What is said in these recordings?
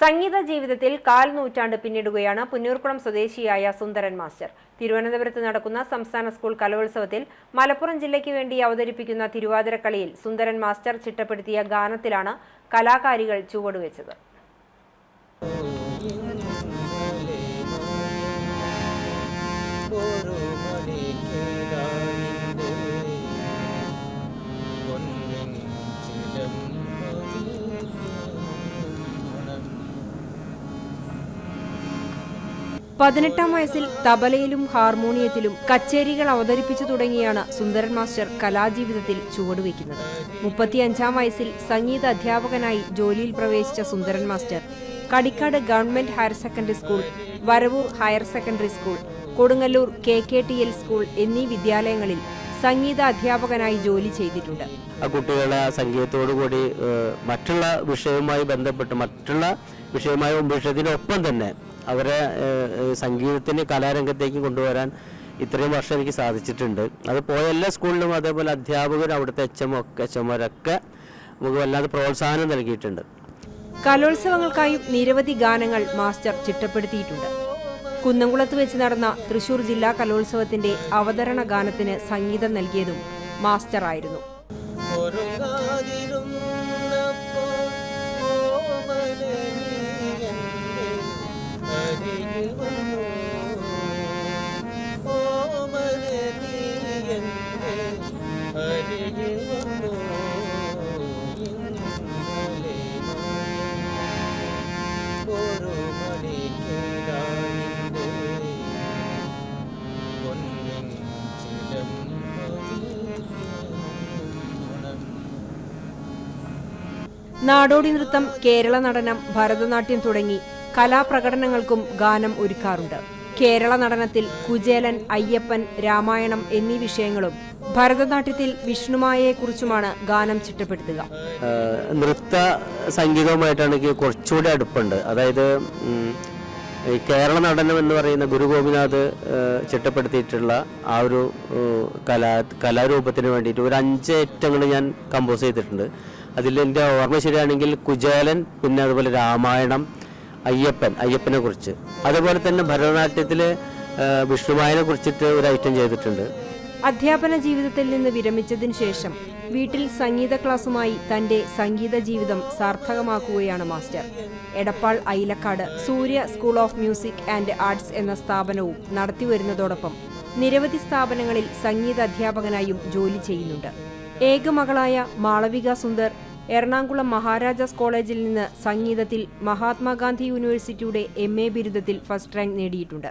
സംഗീത ജീവിതത്തിൽ കാൽ നൂറ്റാണ്ട് പിന്നിടുകയാണ് പുന്നൂർക്കുളം സ്വദേശിയായ സുന്ദരൻ മാസ്റ്റർ. തിരുവനന്തപുരത്ത് നടക്കുന്ന സംസ്ഥാന സ്കൂൾ കലോത്സവത്തിൽ മലപ്പുറം ജില്ലയ്ക്ക് വേണ്ടി അവതരിപ്പിക്കുന്ന തിരുവാതിരക്കളിയിൽ സുന്ദരൻ മാസ്റ്റർ ചിട്ടപ്പെടുത്തിയ ഗാനത്തിലാണ് കലാകാരികൾ ചുവടുവെച്ചത്. പതിനെട്ടാം വയസ്സിൽ തബലയിലും ഹാർമോണിയത്തിലും കച്ചേരികൾ അവതരിപ്പിച്ചു തുടങ്ങിയാണ് സുന്ദരൻ മാസ്റ്റർ കലാജീവിതത്തിൽ ചുവടുവെക്കുന്നത് മുപ്പത്തിയഞ്ചാം വയസ്സിൽ സംഗീത അധ്യാപകനായി ജോലിയിൽ പ്രവേശിച്ച Sundaran master Kadikkad government higher secondary school Varavoor higher secondary school Kodungallur K K T L school എന്നീ വിദ്യാലയങ്ങളിൽ സംഗീത അധ്യാപകനായി ജോലി ചെയ്തിട്ടുണ്ട്. ആ കുട്ടികളെ സംഗീതത്തോടു കൂടി ഏഹ്, മറ്റുള്ള വിഷയവുമായി ബന്ധപ്പെട്ട് മറ്റുള്ള വിഷയമായ വിഷയത്തിനൊപ്പം തന്നെ അവരെ സംഗീതത്തിന് കലാരംഗത്തേക്ക് കൊണ്ടുവരാൻ ഇത്രയും വർഷം എനിക്ക് സാധിച്ചിട്ടുണ്ട്. അത് പോയ എല്ലാ സ്കൂളിലും അതേപോലെ അധ്യാപകരും അവിടുത്തെ എച്ച് എം ഒക്കെ എച്ച് എമ്മരൊക്കെ നമുക്ക് വല്ലാതെ പ്രോത്സാഹനം നൽകിയിട്ടുണ്ട്. കലോത്സവങ്ങൾക്കായും നിരവധി ഗാനങ്ങൾ മാസ്റ്റർ ചിട്ടപ്പെടുത്തിയിട്ടുണ്ട്. കുന്നംകുളത്ത് വെച്ച് നടന്ന തൃശൂർ ജില്ലാ കലോത്സവത്തിന്റെ അവതരണ ഗാനത്തിന് സംഗീതം നൽകിയതും മാസ്റ്റർ ആയിരുന്നു നാടോടി നൃത്തം കേരള നടനം ഭരതനാട്യം തുടങ്ങി കലാപ്രകടനങ്ങൾക്കും ഗാനം ഒരുക്കാറുണ്ട്. കേരള നടനത്തിൽ കുചേലൻ അയ്യപ്പൻ രാമായണം എന്നീ വിഷയങ്ങളും ഭരതനാട്യത്തിൽ വിഷ്ണുമായയെക്കുറിച്ചുമാണ് ഗാനം ചിട്ടപ്പെടുത്തുക. നൃത്ത സംഗീതവുമായിട്ടാണ് എനിക്ക് കുറച്ചുകൂടി അടുപ്പുണ്ട്. അതായത് കേരള നടനം എന്ന് പറയുന്ന ഗുരു ഗോപിനാഥ് ചിട്ടപ്പെടുത്തിയിട്ടുള്ള ആ ഒരു കലാ കലാരൂപത്തിന് വേണ്ടിയിട്ട് ഒരു അഞ്ച് ഏറ്റങ്ങൾ ഞാൻ കമ്പോസ് ചെയ്തിട്ടുണ്ട്. അതിൽ എന്റെ ഓർമ്മ ശരിയാണെങ്കിൽ കുചേലൻ പിന്നെ അതുപോലെ രാമായണം അയ്യപ്പൻ അയ്യപ്പനെ കുറിച്ച്. അതുപോലെ തന്നെ ഭരതനാട്യത്തിൽ വിഷ്ണുമായനെ കുറിച്ചിട്ട് ഒരു ഐറ്റം ചെയ്തിട്ടുണ്ട്. അധ്യാപന ജീവിതത്തിൽ നിന്ന് വിരമിച്ചതിന് ശേഷം വീട്ടിൽ സംഗീത ക്ലാസ്സുമായി തന്റെ സംഗീത ജീവിതം സാർത്ഥകമാക്കുകയാണ് master. Edappal Ailakkad Surya school of music and arts എന്ന സ്ഥാപനവും നടത്തിവരുന്നതോടൊപ്പം നിരവധി സ്ഥാപനങ്ങളിൽ സംഗീത അധ്യാപകനായും ജോലി ചെയ്യുന്നുണ്ട്. ഏകമകളായ മാളവിക സുന്ദർ എറണാകുളം മഹാരാജാസ് കോളേജിൽ നിന്ന് സംഗീതത്തിൽ മഹാത്മാഗാന്ധി യൂണിവേഴ്സിറ്റിയുടെ എം എ ബിരുദത്തിൽ ഫസ്റ്റ് റാങ്ക് നേടിയിട്ടുണ്ട്.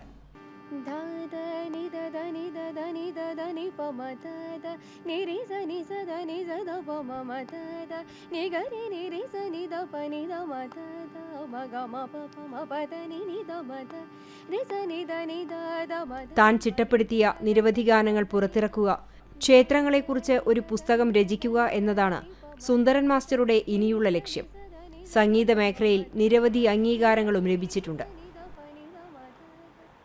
താൻ ചിട്ടപ്പെടുത്തിയ നിരവധി ഗാനങ്ങൾ പുറത്തിറക്കുക ക്ഷേത്രങ്ങളെക്കുറിച്ച് ഒരു പുസ്തകം രചിക്കുക എന്നതാണ് സുന്ദരൻ മാസ്റ്ററുടെ ഇനിയുള്ള ലക്ഷ്യം. സംഗീത മേഖലയിൽ നിരവധി അംഗീകാരങ്ങളും ലഭിച്ചിട്ടുണ്ട്.